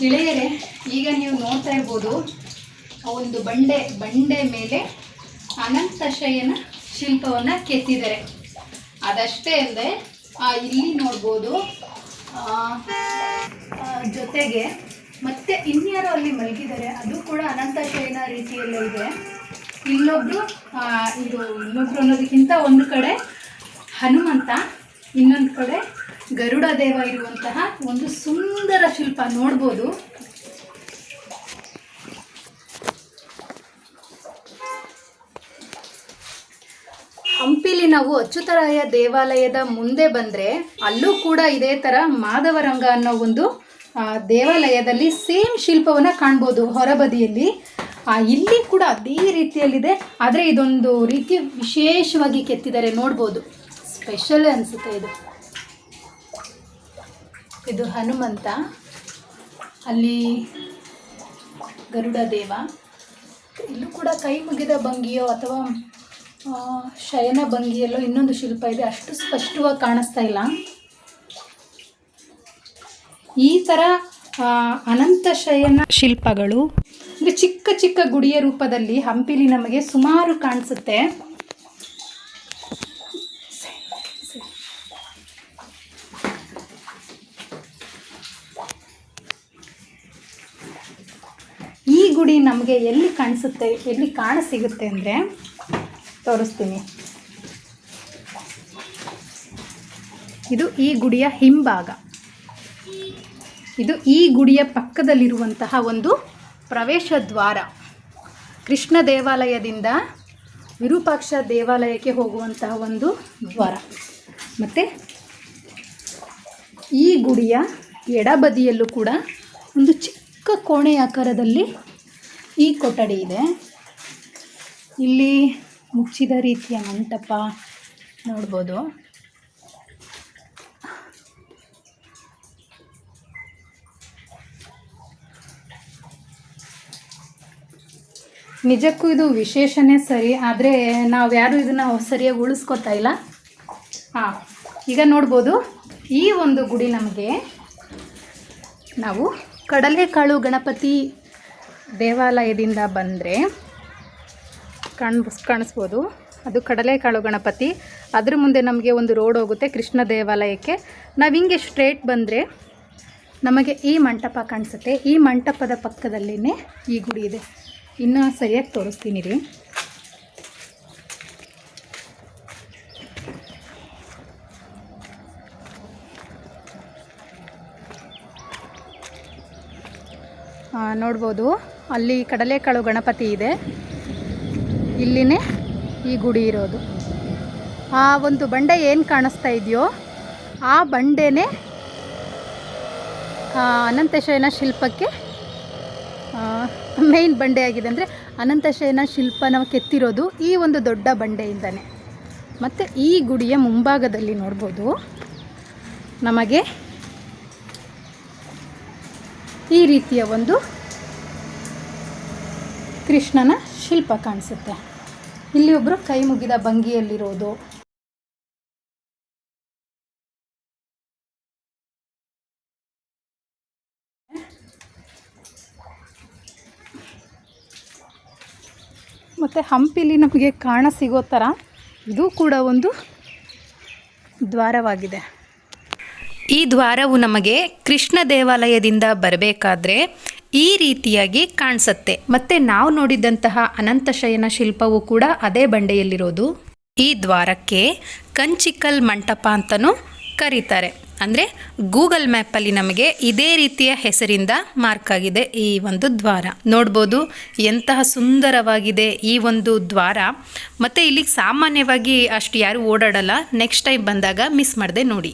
ಗೆಳೆಯರೇ, ಈಗ ನೀವು ನೋಡ್ತಾ ಇರ್ಬೋದು ಒಂದು ಬಂಡೆ ಬಂಡೆ ಮೇಲೆ ಅನಂತಶಯನ ಶಿಲ್ಪವನ್ನು ಕೆತ್ತಿದ್ದಾರೆ. ಅದಷ್ಟೇ ಅಲ್ಲದೆ ಇಲ್ಲಿ ನೋಡ್ಬೋದು ಜೊತೆಗೆ ಮತ್ತೆ ಇನ್ಯಾರೋ ಅಲ್ಲಿ ಮಲಗಿದ್ದಾರೆ, ಅದು ಕೂಡ ಅನಂತಶಯನ ರೀತಿಯಲ್ಲೇ ಇದೆ. ಇಲ್ಲೊಬ್ರು ಇದು ಇನ್ನೊಬ್ರು ಅನ್ನೋದಕ್ಕಿಂತ ಒಂದು ಕಡೆ ಹನುಮಂತ, ಇನ್ನೊಂದು ಕಡೆ ಗರುಡ ದೇವ ಇರುವಂತಹ ಒಂದು ಸುಂದರ ಶಿಲ್ಪ ನೋಡ್ಬೋದು. ಹಂಪಿಲಿ ನಾವು ಅಚ್ಚುತರಾಯ ದೇವಾಲಯದ ಮುಂದೆ ಬಂದರೆ ಅಲ್ಲೂ ಕೂಡ ಇದೇ ಥರ ಮಾಧವರಂಗ ಅನ್ನೋ ಒಂದು ದೇವಾಲಯದಲ್ಲಿ ಸೇಮ್ ಶಿಲ್ಪವನ್ನು ಕಾಣ್ಬೋದು ಹೊರಬದಿಯಲ್ಲಿ. ಇಲ್ಲಿ ಕೂಡ ಅದೇ ರೀತಿಯಲ್ಲಿದೆ, ಆದರೆ ಇದೊಂದು ರೀತಿ ವಿಶೇಷವಾಗಿ ಕೆತ್ತಿದ್ದಾರೆ ನೋಡ್ಬೋದು. ಸ್ಪೆಷಲ್ ಅನಿಸುತ್ತೆ ಇದು. ಇದು ಹನುಮಂತ. ಅಲ್ಲಿ ಗರುಡ ದೇವ. ಇಲ್ಲೂ ಕೂಡ ಕೈ ಮುಗಿದ ಭಂಗಿಯೋ ಅಥವಾ ಶಯನ ಭಂಗಿಯಲ್ಲೋ ಇನ್ನೊಂದು ಶಿಲ್ಪ ಇದೆ. ಅಷ್ಟು ಸ್ಪಷ್ಟವಾಗಿ ಕಾಣಿಸ್ತಾ ಇಲ್ಲ. ಈ ಥರ ಅನಂತ ಶಯನ ಶಿಲ್ಪಗಳು ಚಿಕ್ಕ ಚಿಕ್ಕ ಗುಡಿಯ ರೂಪದಲ್ಲಿ ಹಂಪಿಲಿ ನಮಗೆ ಸುಮಾರು ಕಾಣಿಸುತ್ತೆ ಈ ಗುಡಿ ನಮಗೆ ಎಲ್ಲಿ ಕಾಣಿಸುತ್ತೆ, ಎಲ್ಲಿ ಕಾಣ ಸಿಗುತ್ತೆ ಅಂದರೆ ತೋರಿಸ್ತೀನಿ. ಇದು ಈ ಗುಡಿಯ ಹಿಂಭಾಗ. ಇದು ಈ ಗುಡಿಯ ಪಕ್ಕದಲ್ಲಿರುವಂತಹ ಒಂದು ಪ್ರವೇಶ ದ್ವಾರ. ಕೃಷ್ಣ ದೇವಾಲಯದಿಂದ ವಿರೂಪಾಕ್ಷ ದೇವಾಲಯಕ್ಕೆ ಹೋಗುವಂತಹ ಒಂದು ದ್ವಾರ. ಮತ್ತು ಈ ಗುಡಿಯ ಎಡಬದಿಯಲ್ಲೂ ಕೂಡ ಒಂದು ಚಿಕ್ಕ ಕೋಣೆ ಆಕಾರದಲ್ಲಿ ಈ ಕೊಠಡಿ ಇದೆ. ಇಲ್ಲಿ ಮುಚ್ಚಿದ ರೀತಿಯ ಮಂಟಪ ನೋಡ್ಬೋದು. ನಿಜಕ್ಕೂ ಇದು ವಿಶೇಷನೇ ಸರಿ, ಆದರೆ ನಾವು ಯಾರು ಇದನ್ನು ಸರಿಯಾಗಿ ಉಳಿಸ್ಕೊತಾ ಇಲ್ಲ. ಹಾಂ, ಈಗ ನೋಡ್ಬೋದು. ಈ ಒಂದು ಗುಡಿ ನಮಗೆ ನಾವು ಕಡಲೆಕಾಳು ಗಣಪತಿ ದೇವಾಲಯದಿಂದ ಬಂದರೆ ಕಾಣಿಸ್ ಕಾಣಿಸ್ಬೋದು. ಅದು ಕಡಲೆಕಾಳು ಗಣಪತಿ. ಅದ್ರ ಮುಂದೆ ನಮಗೆ ಒಂದು ರೋಡ್ ಹೋಗುತ್ತೆ ಕೃಷ್ಣ ದೇವಾಲಯಕ್ಕೆ. ನಾವು ಹಿಂಗೆ ಸ್ಟ್ರೇಟ್ ಬಂದರೆ ನಮಗೆ ಈ ಮಂಟಪ ಕಾಣಿಸುತ್ತೆ. ಈ ಮಂಟಪದ ಪಕ್ಕದಲ್ಲಿನೇ ಈ ಗುಡಿ ಇದೆ. ಇನ್ನೂ ಸರಿಯಾಗಿ ತೋರಿಸ್ತೀನಿ ರೀ. ನೋಡ್ಬೋದು. ಅಲ್ಲಿ ಕಡಲೆಕಾಳು ಗಣಪತಿ ಇದೆ. ಇಲ್ಲಿನೇ ಈ ಗುಡಿ ಇರೋದು. ಆ ಒಂದು ಬಂಡೆ ಏನು ಕಾಣಿಸ್ತಾ ಇದೆಯೋ, ಆ ಬಂಡೆನೇ ಅನಂತಶಯನ ಶಿಲ್ಪಕ್ಕೆ ಮೇಯ್ನ್ ಬಂಡೆ ಆಗಿದೆ ಅಂದರೆ ಅನಂತಶಯನ ಶಿಲ್ಪನ ಕೆತ್ತಿರೋದು ಈ ಒಂದು ದೊಡ್ಡ ಬಂಡೆಯಿಂದನೇ. ಮತ್ತು ಈ ಗುಡಿಯ ಮುಂಭಾಗದಲ್ಲಿ ನೋಡ್ಬೋದು, ನಮಗೆ ಈ ರೀತಿಯ ಒಂದು ಕೃಷ್ಣನ ಶಿಲ್ಪ ಕಾಣಿಸುತ್ತೆ. ಇಲ್ಲಿ ಒಬ್ಬರು ಕೈ ಮುಗಿದ ಭಂಗಿಯಲ್ಲಿರೋದು. ಮತ್ತು ಹಂಪಿಲಿ ನಮಗೆ ಕಾಣ ಸಿಗೋ ಥರ ಇದು ಕೂಡ ಒಂದು ದ್ವಾರವಾಗಿದೆ. ಈ ದ್ವಾರವು ನಮಗೆ ಕೃಷ್ಣ ದೇವಾಲಯದಿಂದ ಬರಬೇಕಾದ್ರೆ ಈ ರೀತಿಯಾಗಿ ಕಾಣಿಸುತ್ತೆ. ಮತ್ತೆ ನಾವು ನೋಡಿದಂತಹ ಅನಂತಶಯನ ಶಿಲ್ಪವು ಕೂಡ ಅದೇ ಬಂಡೆಯಲ್ಲಿರೋದು. ಈ ದ್ವಾರಕ್ಕೆ ಕಂಚಿಕಲ್ ಮಂಟಪ ಅಂತಲೂ ಕರೀತಾರೆ. ಅಂದರೆ ಗೂಗಲ್ ಮ್ಯಾಪಲ್ಲಿ ನಮಗೆ ಇದೇ ರೀತಿಯ ಹೆಸರಿಂದ ಮಾರ್ಕ್ ಆಗಿದೆ ಈ ಒಂದು ದ್ವಾರ. ನೋಡ್ಬೋದು ಎಂತಹ ಸುಂದರವಾಗಿದೆ ಈ ಒಂದು ದ್ವಾರ. ಮತ್ತು ಇಲ್ಲಿಗೆ ಸಾಮಾನ್ಯವಾಗಿ ಅಷ್ಟು ಯಾರು ಓಡಾಡಲ್ಲ. ನೆಕ್ಸ್ಟ್ ಟೈಮ್ ಬಂದಾಗ ಮಿಸ್ ಮಾಡದೆ ನೋಡಿ.